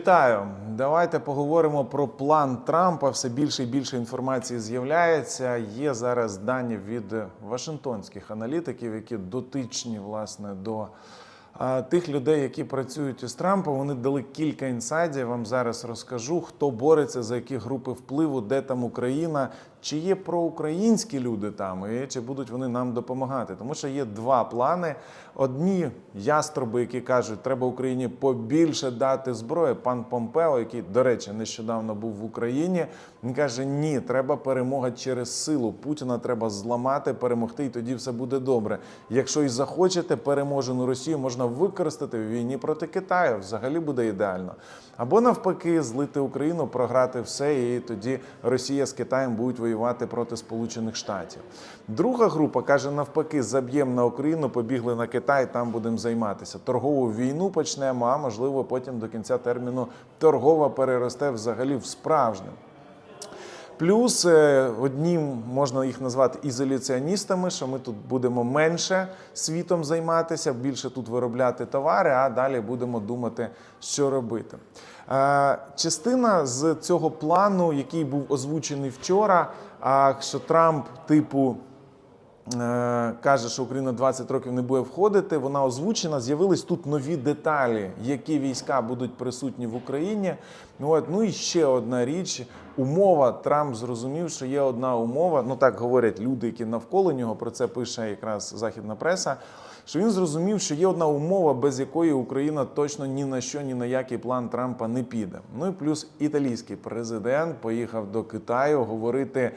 Вітаю! Давайте поговоримо про план Трампа. Все більше і більше інформації з'являється. Є зараз дані від вашингтонських аналітиків, які дотичні власне до а, тих людей, які працюють із Трампом. Вони дали кілька інсайдів. Вам зараз розкажу, хто бореться за які групи впливу, де там Україна, чи є проукраїнські люди там, і чи будуть вони нам допомагати. Тому що є два плани. Одні яструби, які кажуть, треба Україні побільше дати зброї. Пан Помпео, який, до речі, нещодавно був в Україні, він каже: ні, треба перемога через силу. Путіна треба зламати, перемогти, і тоді все буде добре. Якщо і захочете переможену Росію, можна використати в війні проти Китаю. Взагалі буде ідеально. Або навпаки, злити Україну, програти все, і тоді Росія з Китаєм будуть воювати проти Сполучених Штатів. Друга група каже: навпаки, заб'ємо на Україну, побігли на Китай, там будемо займатися. Торгову війну почнемо, а можливо, потім до кінця терміну торгова переросте взагалі в справжню. Плюс е, одні можна їх назвати ізоляціоністами, що ми тут будемо менше світом займатися, більше тут виробляти товари, а далі будемо думати, що робити. Е, Частина з цього плану, який був озвучений вчора, що Трамп, типу, е, каже, що Україна 20 років не буде входити. Вона озвучена. З'явились тут нові деталі, які війська будуть присутні в Україні. Ну от ну і ще одна річ. Умова Трамп зрозумів, що є одна умова. Ну так говорять люди, які навколо нього. Про це пише якраз західна преса. Що він зрозумів, що є одна умова, без якої Україна точно ні на що, ні на який план Трампа не піде. Ну і плюс італійський президент поїхав до Китаю говорити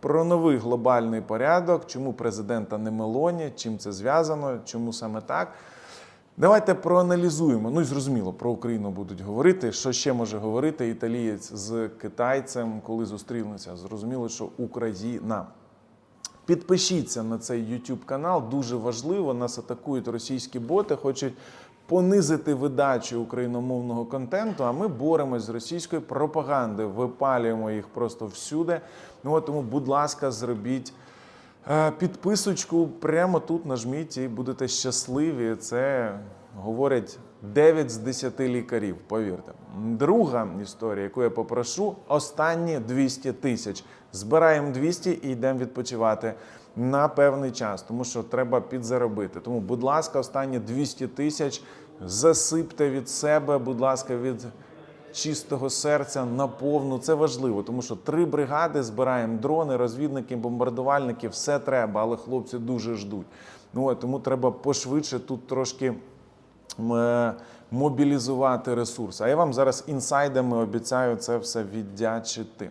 про новий глобальний порядок, чому президента не Мелоні, чим це зв'язано, чому саме так. Давайте проаналізуємо. Ну і зрозуміло, про Україну будуть говорити. Що ще може говорити італієць з китайцем, коли зустрінуться? Зрозуміло, що Україна. Підпишіться на цей YouTube канал, дуже важливо. Нас атакують російські боти, хочуть понизити видачу україномовного контенту. А ми боремось з російською пропагандою, випалюємо їх просто всюди. Ну тому, будь ласка, зробіть. Е, Підписочку прямо тут нажміть і будете щасливі. Це говорять 9 з 10 лікарів. Повірте. Друга історія, яку я попрошу, останні 200 тисяч. Збираємо 200 і йдемо відпочивати на певний час, тому що треба підзаробити. Тому, будь ласка, останні 200 тисяч засипте від себе, будь ласка, від чистого серця наповну. Це важливо, тому що три бригади збираємо дрони, розвідники, бомбардувальники, все треба, але хлопці дуже ждуть. Ну от, тому треба пошвидше тут трошки мобілізувати ресурс. А я вам зараз інсайдами обіцяю це все віддячити.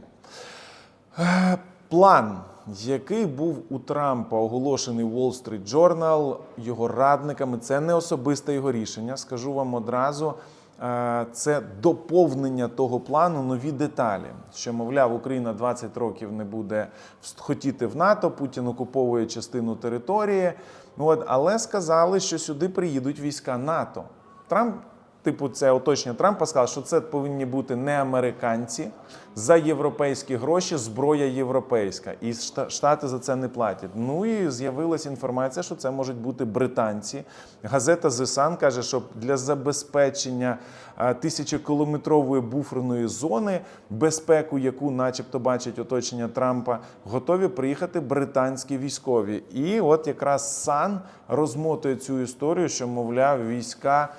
Е, План, який був у Трампа оголошений Wall Street Journal його радниками, це не особисте його рішення. Скажу вам одразу. Е, Це доповнення того плану, нові деталі. Що, мовляв, Україна 20 років не буде хотіти в НАТО, Путін окуповує частину території. От, але сказали, що сюди приїдуть війська НАТО. Трамп Типу, це оточення Трампа сказав, що це повинні бути не американці за європейські гроші, зброя європейська, і Шта- Штати за це не платять. Ну і з'явилася інформація, що це можуть бути британці. Газета The Sun каже, що для забезпечення тисячокілометрової буферної зони, безпеку, яку, начебто, бачить оточення Трампа, готові приїхати британські військові. І от якраз Сан розмотує цю історію, що мовляв, війська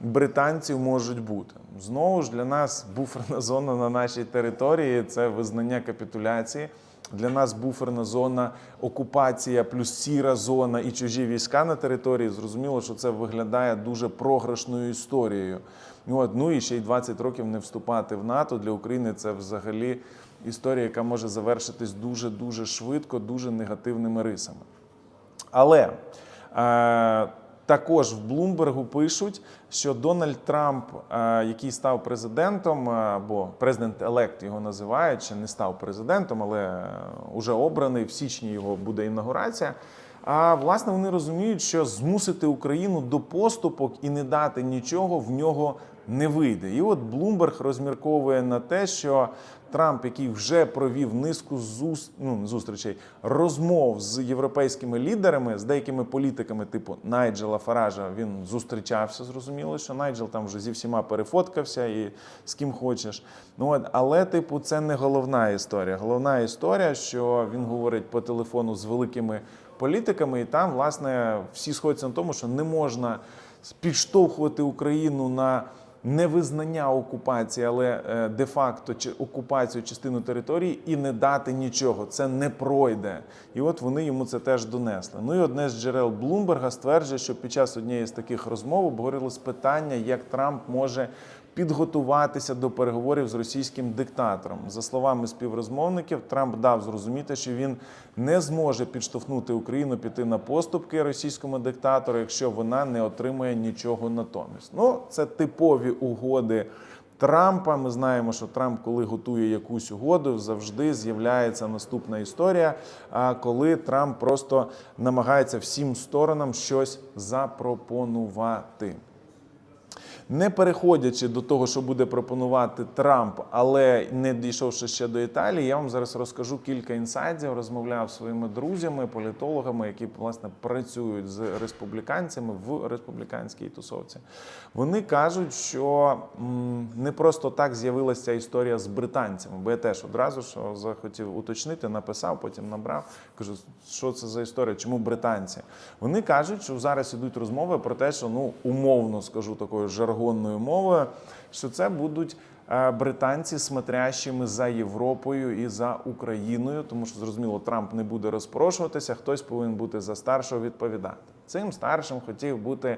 британців можуть бути. Знову ж для нас буферна зона на нашій території це визнання капітуляції. Для нас буферна зона, окупація плюс сіра зона і чужі війська на території. Зрозуміло, що це виглядає дуже програшною історією. От, ну і ще й 20 років не вступати в НАТО для України це взагалі історія, яка може завершитись дуже дуже швидко, дуже негативними рисами. Але е, також в Блумбергу пишуть, що Дональд Трамп, е, який став президентом, е, або президент елект його називають, ще не став президентом, але вже обраний в січні його буде інаугурація. А власне вони розуміють, що змусити Україну до поступок і не дати нічого в нього не вийде. І от Блумберг розмірковує на те, що Трамп, який вже провів низку зус... ну, зустрічей, розмов з європейськими лідерами, з деякими політиками, типу Найджела Фаража, він зустрічався. Зрозуміло, що Найджел там вже зі всіма перефоткався і з ким хочеш. Ну от, але, типу, це не головна історія. Головна історія, що він говорить по телефону з великими політиками, і там, власне, всі сходяться на тому, що не можна підштовхувати Україну на невизнання окупації, але е, де-факто чи окупацію частину території і не дати нічого. Це не пройде. І от вони йому це теж донесли. Ну і одне з джерел Блумберга стверджує, що під час однієї з таких розмов обговорилось питання, як Трамп може підготуватися до переговорів з російським диктатором. За словами співрозмовників, Трамп дав зрозуміти, що він не зможе підштовхнути Україну піти на поступки російському диктатору, якщо вона не отримує нічого натомість. Ну, це типові угоди. Трампа ми знаємо, що Трамп, коли готує якусь угоду, завжди з'являється наступна історія. А коли Трамп просто намагається всім сторонам щось запропонувати. Не переходячи до того, що буде пропонувати Трамп, але не дійшовши ще до Італії, я вам зараз розкажу кілька інсайдів. Розмовляв своїми друзями, політологами, які власне працюють з республіканцями в республіканській тусовці. Вони кажуть, що не просто так з'явилася історія з британцями, бо я теж одразу що захотів уточнити, написав, потім набрав. Кажу, що це за історія? Чому британці? Вони кажуть, що зараз ідуть розмови про те, що ну умовно скажу такою жаргонною мовою, що це будуть е, британці смотрящими за Європою і за Україною, тому що зрозуміло, Трамп не буде розпрошуватися, хтось повинен бути за старшого відповідати. Цим старшим хотів бути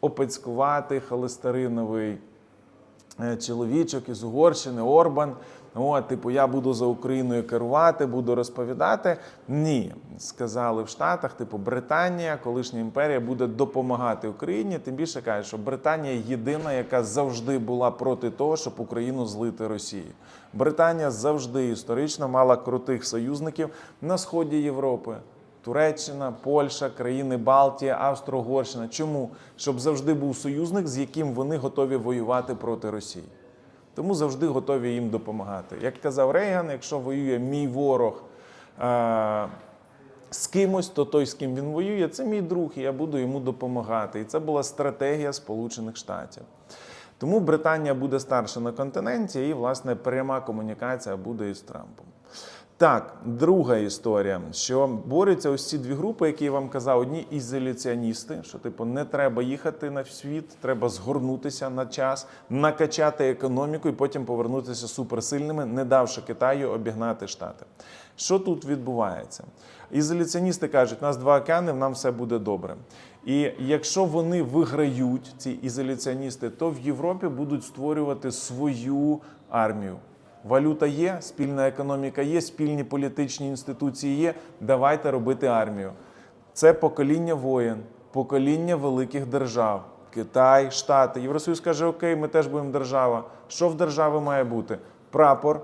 опецькуватий холестериновий е, чоловічок із Угорщини, Орбан. О, типу, я буду за Україною керувати, буду розповідати. Ні, сказали в Штатах, типу, Британія, колишня імперія, буде допомагати Україні. Тим більше кажуть, що Британія єдина, яка завжди була проти того, щоб Україну злити Росії. Британія завжди історично мала крутих союзників на сході Європи. Туреччина, Польща, країни Балтії, Австро-Угорщина. Чому? Щоб завжди був союзник, з яким вони готові воювати проти Росії. Тому завжди готові їм допомагати. Як казав Рейган, якщо воює мій ворог е- з кимось, то той, з ким він воює, це мій друг, і я буду йому допомагати. І це була стратегія Сполучених Штатів. Тому Британія буде старша на континенті, і, власне, пряма комунікація буде із Трампом. Так, друга історія, що борються ось ці дві групи, які я вам казав, одні ізоляціоністи, що типу не треба їхати на світ, треба згорнутися на час, накачати економіку і потім повернутися суперсильними, не давши Китаю обігнати Штати. Що тут відбувається? Ізоляціоністи кажуть, у нас два океани, нам все буде добре. І якщо вони виграють, ці ізоляціоністи, то в Європі будуть створювати свою армію. Валюта є, спільна економіка є, спільні політичні інституції є. Давайте робити армію. Це покоління воєн, покоління великих держав. Китай, Штати. Євросоюз каже, окей, ми теж будемо держава. Що в держави має бути? Прапор,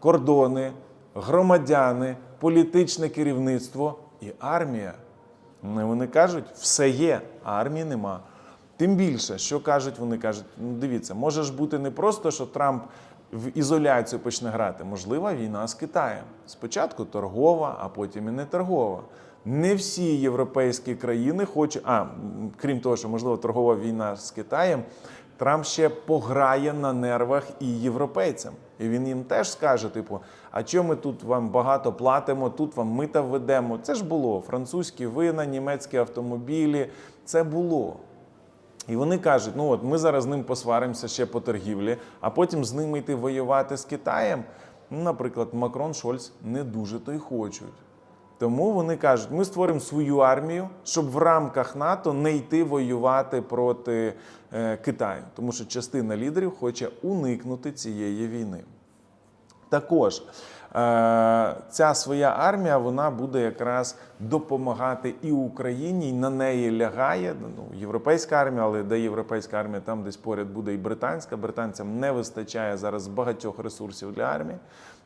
кордони, громадяни, політичне керівництво і армія. Вони кажуть, все є, а армії нема. Тим більше, що кажуть, вони кажуть: ну дивіться, може ж бути не просто, що Трамп в ізоляцію почне грати. Можлива війна з Китаєм. Спочатку торгова, а потім і не торгова. Не всі європейські країни хочуть, а крім того, що можливо торгова війна з Китаєм, Трамп ще пограє на нервах і європейцям. І він їм теж скаже: типу, а чому ми тут вам багато платимо, тут вам мита введемо? Це ж було французькі вина, німецькі автомобілі. Це було. І вони кажуть: ну от ми зараз з ним посваримося ще по торгівлі, а потім з ними йти воювати з Китаєм. Ну, наприклад, Макрон Шольц не дуже то й хочуть. Тому вони кажуть, ми створимо свою армію, щоб в рамках НАТО не йти воювати проти е, Китаю, тому що частина лідерів хоче уникнути цієї війни. Також ця своя армія вона буде якраз допомагати і Україні, і на неї лягає. Ну, європейська армія, але де європейська армія, там десь поряд буде і британська. Британцям не вистачає зараз багатьох ресурсів для армії.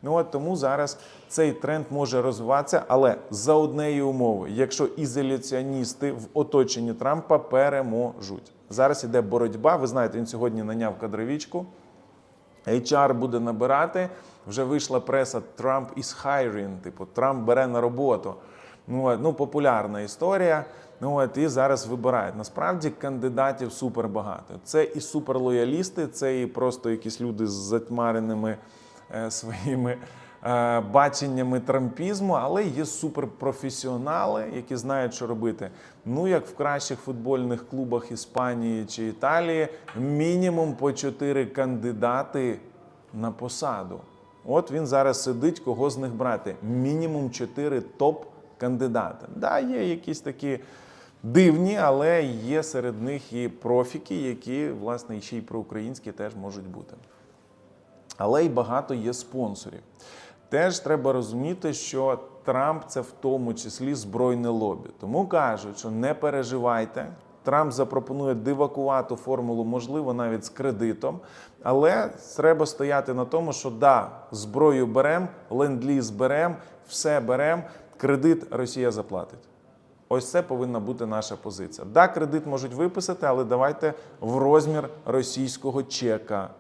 Ну от тому зараз цей тренд може розвиватися, але за однієї умови, якщо ізоляціоністи в оточенні Трампа переможуть. Зараз іде боротьба. Ви знаєте, він сьогодні наняв кадровічку. HR буде набирати. Вже вийшла преса Trump is hiring, типу Трамп бере на роботу. Ну, ну популярна історія. Ну от і зараз вибирають. Насправді кандидатів супер багато. Це і суперлоялісти, це і просто якісь люди з затьмареними е, своїми баченнями трампізму, але є суперпрофесіонали, які знають, що робити. Ну, як в кращих футбольних клубах Іспанії чи Італії, мінімум по чотири кандидати на посаду. От він зараз сидить, кого з них брати. Мінімум чотири топ-кандидати. Да, є якісь такі дивні, але є серед них і профіки, які, власне, ще й проукраїнські теж можуть бути але й багато є спонсорів. Теж треба розуміти, що Трамп це в тому числі збройне лобі. Тому кажуть, що не переживайте. Трамп запропонує дивакувату формулу, можливо, навіть з кредитом. Але треба стояти на тому, що да, зброю беремо, ленд-ліз беремо, все беремо, кредит Росія заплатить. Ось це повинна бути наша позиція. Да, кредит можуть виписати, але давайте в розмір російського чека.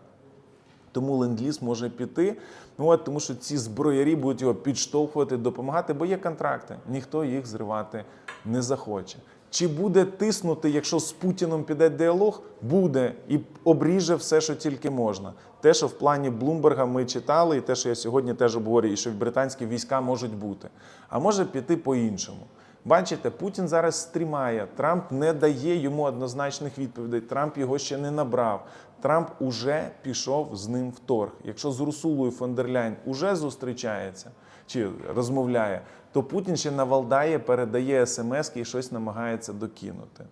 Тому ленд-ліз може піти. Ну от тому, що ці зброярі будуть його підштовхувати, допомагати, бо є контракти. Ніхто їх зривати не захоче. Чи буде тиснути, якщо з Путіном піде діалог? Буде і обріже все, що тільки можна. Те, що в плані Блумберга ми читали, і те, що я сьогодні теж обговорюю, і що британські війська можуть бути. А може піти по-іншому. Бачите, Путін зараз стрімає. Трамп не дає йому однозначних відповідей. Трамп його ще не набрав. Трамп уже пішов з ним в торг. Якщо з Русулою фон уже зустрічається чи розмовляє, то Путін ще навалдає, передає смс і щось намагається докинути.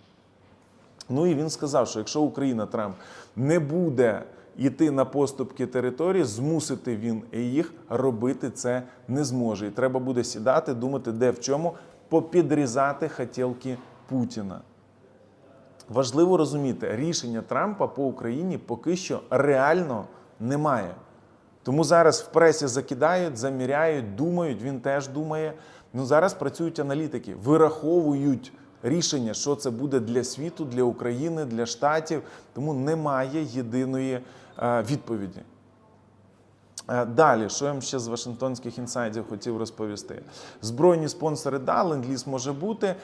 Ну і він сказав, що якщо Україна Трамп не буде йти на поступки території, змусити він їх робити це не зможе. І треба буде сідати, думати, де в чому попідрізати хотілки Путіна. Важливо розуміти, рішення Трампа по Україні поки що реально немає. Тому зараз в пресі закидають, заміряють, думають, він теж думає. Ну зараз працюють аналітики, вираховують рішення, що це буде для світу, для України, для штатів. Тому немає єдиної е, відповіді. Е, Далі, що я вам ще з Вашингтонських інсайдів хотів розповісти? Збройні спонсори да, ленд-ліз може бути.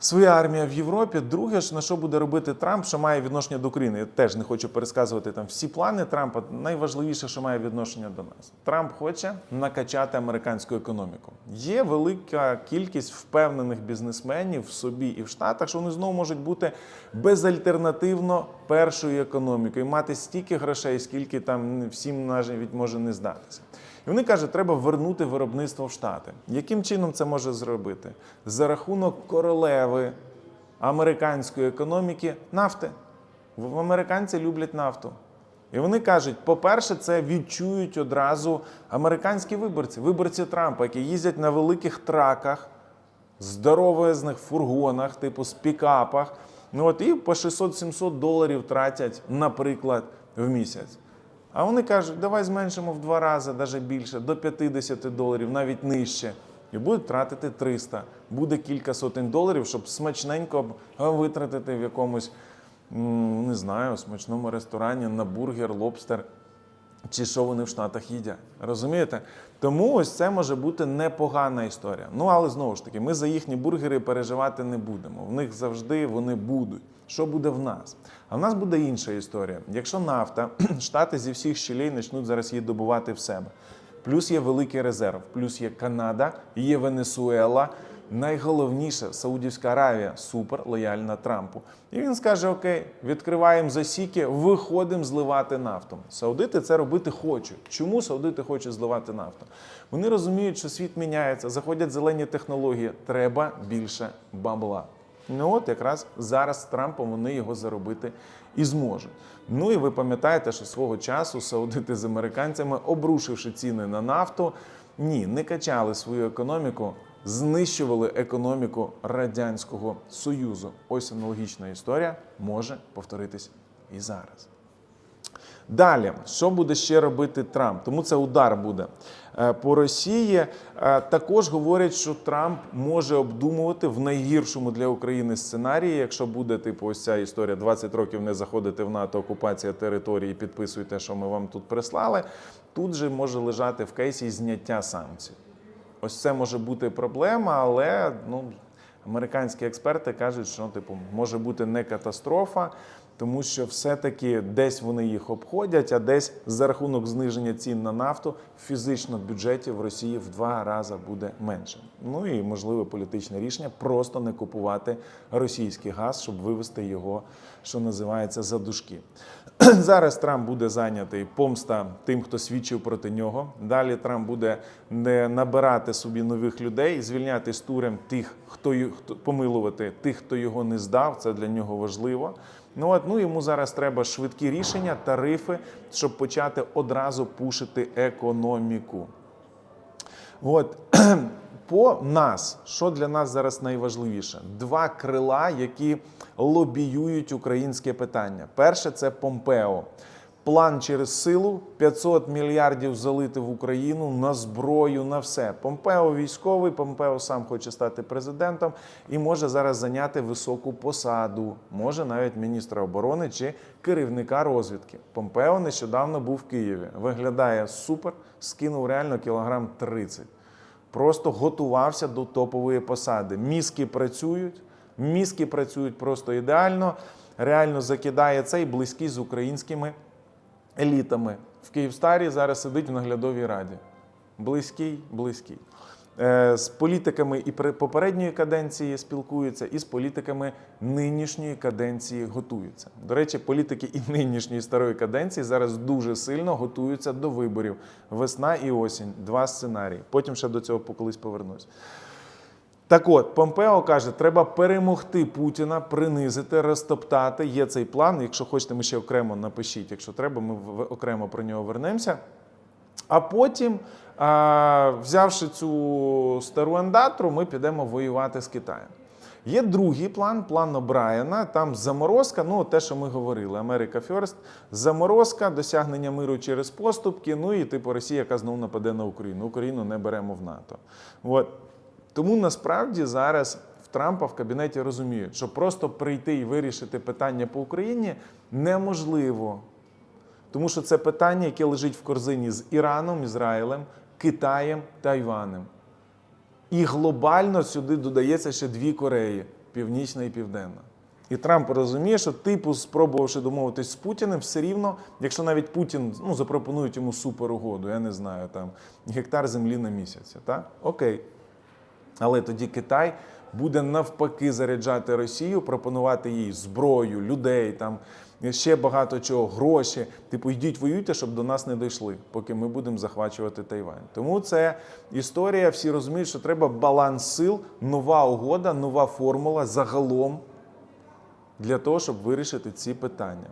Своя армія в Європі. Друге ж на що буде робити Трамп, що має відношення до України. Я теж не хочу пересказувати там всі плани Трампа. Найважливіше, що має відношення до нас. Трамп хоче накачати американську економіку. Є велика кількість впевнених бізнесменів в собі і в Штатах, що вони знову можуть бути безальтернативно першою економікою, мати стільки грошей, скільки там всім навіть може не здатися. І вони кажуть, треба вернути виробництво в Штати. Яким чином це може зробити? За рахунок королеви американської економіки нафти. Американці люблять нафту. І вони кажуть: по-перше, це відчують одразу американські виборці, виборці Трампа, які їздять на великих траках, здоровезних фургонах, типу з пікапах. Ну от і по 600-700 доларів тратять, наприклад, в місяць. А вони кажуть, давай зменшимо в два рази, навіть більше, до 50 доларів, навіть нижче. І будуть тратити 300. Буде кілька сотень доларів, щоб смачненько витратити в якомусь, не знаю, смачному ресторані на бургер, лобстер чи що вони в Штатах їдять. Розумієте? Тому ось це може бути непогана історія. Ну але знову ж таки, ми за їхні бургери переживати не будемо. В них завжди вони будуть. Що буде в нас? А в нас буде інша історія. Якщо нафта, штати зі всіх щелей почнуть зараз її добувати в себе. Плюс є великий резерв, плюс є Канада, є Венесуела. Найголовніше Саудівська Аравія супер лояльна Трампу. І він скаже: Окей, відкриваємо засіки, виходимо зливати нафту. Саудити це робити хочуть. Чому саудити хочуть зливати нафту? Вони розуміють, що світ міняється, заходять зелені технології. Треба більше бабла. Ну от якраз зараз з Трампом вони його заробити і зможуть. Ну і ви пам'ятаєте, що свого часу саудити з американцями, обрушивши ціни на нафту, Ні, не качали свою економіку, знищували економіку Радянського Союзу. Ось аналогічна історія може повторитись і зараз. Далі, що буде ще робити Трамп? Тому це удар буде по Росії. Е, Також говорять, що Трамп може обдумувати в найгіршому для України сценарії, якщо буде типу ось ця історія 20 років не заходити в НАТО, окупація території, підписуйте, що ми вам тут прислали. Тут же може лежати в кейсі зняття санкцій. Ось це може бути проблема, але ну, американські експерти кажуть, що типу може бути не катастрофа, тому що все-таки десь вони їх обходять, а десь за рахунок зниження цін на нафту фізично в бюджеті в Росії в два рази буде менше. Ну і можливе політичне рішення просто не купувати російський газ, щоб вивести його, що називається, за дужки. Зараз Трамп буде зайнятий помста тим, хто свідчив проти нього. Далі Трамп буде не набирати собі нових людей, звільняти з турем тих, хто помилувати тих, хто його не здав. Це для нього важливо. Ну от ну йому зараз треба швидкі рішення, тарифи, щоб почати одразу пушити економіку. От по нас, що для нас зараз найважливіше? Два крила, які лобіюють українське питання. Перше це Помпео. План через силу 500 мільярдів залити в Україну на зброю, на все. Помпео військовий, Помпео сам хоче стати президентом і може зараз зайняти високу посаду, може навіть міністра оборони чи керівника розвідки. Помпео нещодавно був в Києві. Виглядає супер, скинув реально кілограм 30 просто готувався до топової посади. Мізки працюють, мізки працюють просто ідеально. Реально закидає цей близький з українськими елітами. В Київстарі зараз сидить в наглядовій раді. Близький, близький. Е, З політиками і попередньої каденції спілкуються, і з політиками нинішньої каденції готуються. До речі, політики і нинішньої старої каденції зараз дуже сильно готуються до виборів. Весна і осінь два сценарії. Потім ще до цього колись повернусь. Так от, Помпео каже, треба перемогти Путіна, принизити, розтоптати. Є цей план. Якщо хочете, ми ще окремо напишіть. Якщо треба, ми окремо про нього вернемося. А потім, взявши цю стару андатру, ми підемо воювати з Китаєм. Є другий план, план О'Брайена. Там заморозка, ну те, що ми говорили, Америка Ферст, заморозка, досягнення миру через поступки. Ну і типу Росія, яка знову нападе на Україну. Україну не беремо в НАТО. От. Тому насправді зараз в Трампа в кабінеті розуміють, що просто прийти і вирішити питання по Україні неможливо. Тому що це питання, яке лежить в корзині з Іраном, Ізраїлем, Китаєм Тайванем. І глобально сюди додається ще дві Кореї Північна і Південна. І Трамп розуміє, що типу, спробувавши домовитись з Путіним, все рівно, якщо навіть Путін ну, запропонують йому суперугоду, я не знаю, там гектар землі на місяць, так? Окей. Але тоді Китай буде навпаки заряджати Росію, пропонувати їй зброю, людей, там ще багато чого, гроші. Типу, йдіть воюйте, щоб до нас не дійшли, поки ми будемо захвачувати Тайвань. Тому це історія. Всі розуміють, що треба баланс сил, нова угода, нова формула загалом для того, щоб вирішити ці питання.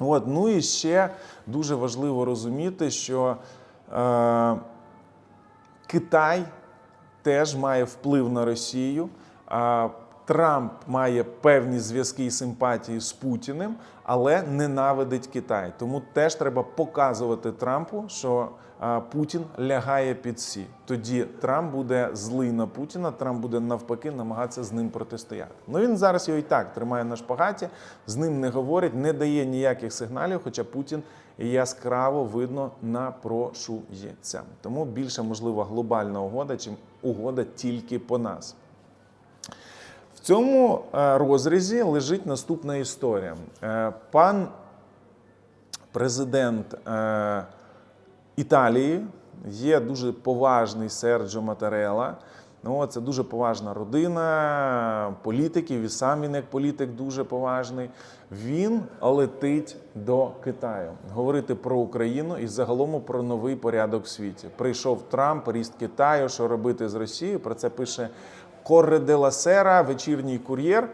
От, ну і ще дуже важливо розуміти, що е, Китай теж має вплив на Росію. Трамп має певні зв'язки і симпатії з Путіним, але ненавидить Китай. Тому теж треба показувати Трампу, що Путін лягає під сі. Тоді Трамп буде злий на Путіна, Трамп буде навпаки намагатися з ним протистояти. Ну він зараз його і так тримає на шпагаті, з ним не говорить, не дає ніяких сигналів, хоча Путін яскраво видно напрошується. Тому більше можлива глобальна угода, чим угода тільки по нас. В цьому е, розрізі лежить наступна історія. Е, Пан президент е, Італії є дуже поважний Серджо Матарела. Ну, це дуже поважна родина політиків, і сам він як політик дуже поважний. Він летить до Китаю говорити про Україну і загалом про новий порядок в світі. Прийшов Трамп, ріст Китаю, що робити з Росією. Про це пише Корре де ла Сера, вечірній кур'єр.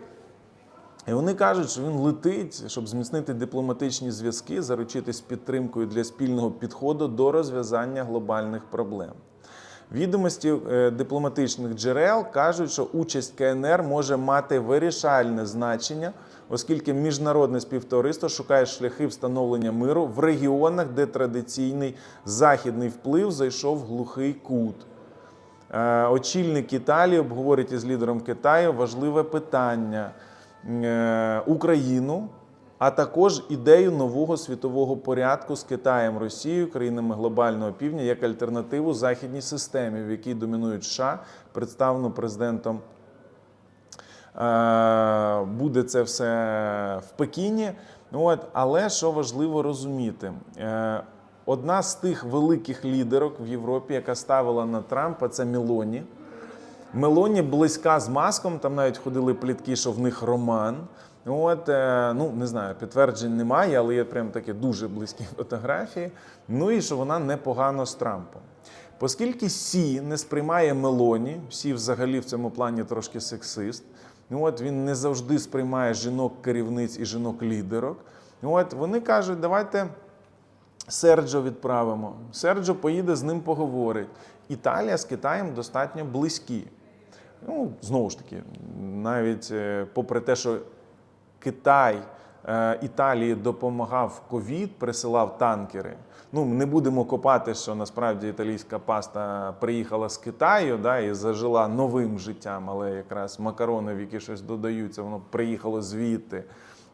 І вони кажуть, що він летить, щоб зміцнити дипломатичні зв'язки, заручитись підтримкою для спільного підходу до розв'язання глобальних проблем. Відомості е, дипломатичних джерел кажуть, що участь КНР може мати вирішальне значення, оскільки міжнародне співтовариство шукає шляхи встановлення миру в регіонах, де традиційний західний вплив зайшов в глухий кут. Е, Очільник Італії обговорить із лідером Китаю важливе питання е, Україну, а також ідею нового світового порядку з Китаєм, Росією, країнами глобального півдня як альтернативу західній системі, в якій домінують США, представлено президентом. Е, Буде це все в Пекіні. От, але що важливо розуміти, одна з тих великих лідерок в Європі, яка ставила на Трампа, це Мелоні. Мелоні близька з маском, там навіть ходили плітки, що в них роман. От, е, ну не знаю, підтверджень немає, але є прям такі дуже близькі фотографії. Ну і що вона непогано з Трампом. Оскільки Сі не сприймає Мелоні, Сі взагалі в цьому плані трошки сексист. Ну, от він не завжди сприймає жінок-керівниць і жінок-лідерок. От вони кажуть, давайте Серджо відправимо. Серджо поїде з ним поговорить. Італія з Китаєм достатньо близькі. Ну, знову ж таки, навіть е, попри те, що Китай е, Італії допомагав ковід, присилав танкери. Ну, не будемо копати, що насправді італійська паста приїхала з Китаю да, і зажила новим життям, але якраз макарони, в які щось додаються, воно приїхало звідти.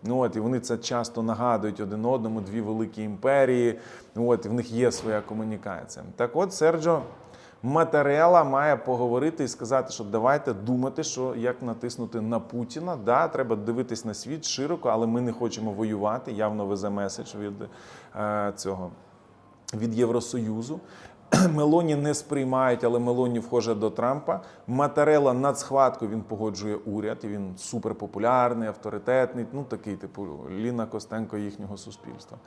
Ну, от, і вони це часто нагадують один одному, дві великі імперії. Ну, От, і в них є своя комунікація. Так от, Серджо Матерела має поговорити і сказати, що давайте думати, що як натиснути на Путіна. Да, треба дивитись на світ широко, але ми не хочемо воювати. Явно везе меседж від е, цього від Євросоюзу. Мелоні не сприймають, але Мелоні вхоже до Трампа. Матерела над схватку він погоджує уряд, і він суперпопулярний, авторитетний, ну такий, типу Ліна Костенко їхнього суспільства.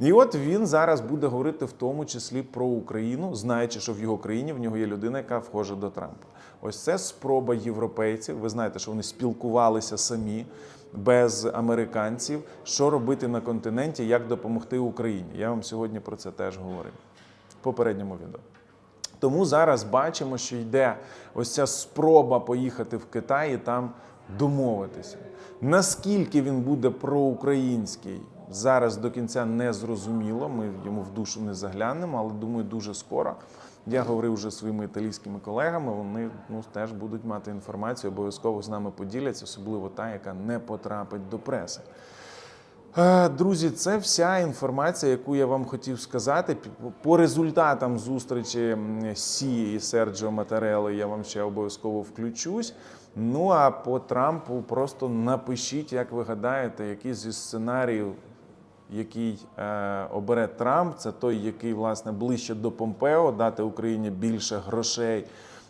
І от він зараз буде говорити в тому числі про Україну, знаючи, що в його країні в нього є людина, яка вхожа до Трампа. Ось це спроба європейців. Ви знаєте, що вони спілкувалися самі без американців, що робити на континенті, як допомогти Україні. Я вам сьогодні про це теж говорив попередньому відео. Тому зараз бачимо, що йде ось ця спроба поїхати в Китай і там домовитися. Наскільки він буде проукраїнський, зараз до кінця не зрозуміло. Ми йому в душу не заглянемо, але думаю, дуже скоро. Я говорив вже своїми італійськими колегами. Вони ну теж будуть мати інформацію, обов'язково з нами поділяться, особливо та, яка не потрапить до преси. Е, Друзі, це вся інформація, яку я вам хотів сказати. По результатам зустрічі Сі і Серджо Матарели я вам ще обов'язково включусь. Ну а по Трампу просто напишіть, як ви гадаєте, який зі сценаріїв, який е, обере Трамп, це той, який власне ближче до Помпео, дати Україні більше грошей.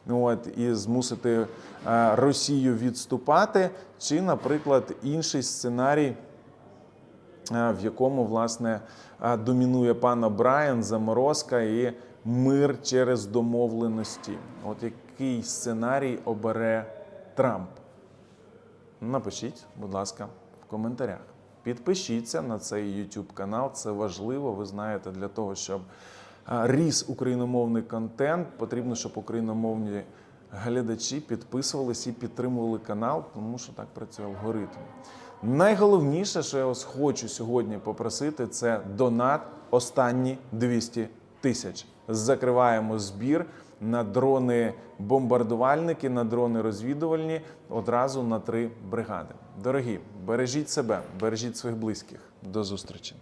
От, і змусити е, Росію відступати, чи, наприклад, інший сценарій, в якому власне е, домінує пан Брайан, заморозка і мир через домовленості. От який сценарій обере Трамп? Напишіть, будь ласка, в коментарях. Підпишіться на цей YouTube канал, це важливо. Ви знаєте, для того, щоб е, ріс україномовний контент, потрібно, щоб україномовні глядачі підписувалися і підтримували канал, тому що так працює алгоритм. Найголовніше, що я вас хочу сьогодні попросити, це донат останні 200 тисяч. Закриваємо збір на дрони бомбардувальники, на дрони розвідувальні одразу на три бригади. Дорогі, бережіть себе, бережіть своїх близьких. До зустрічі.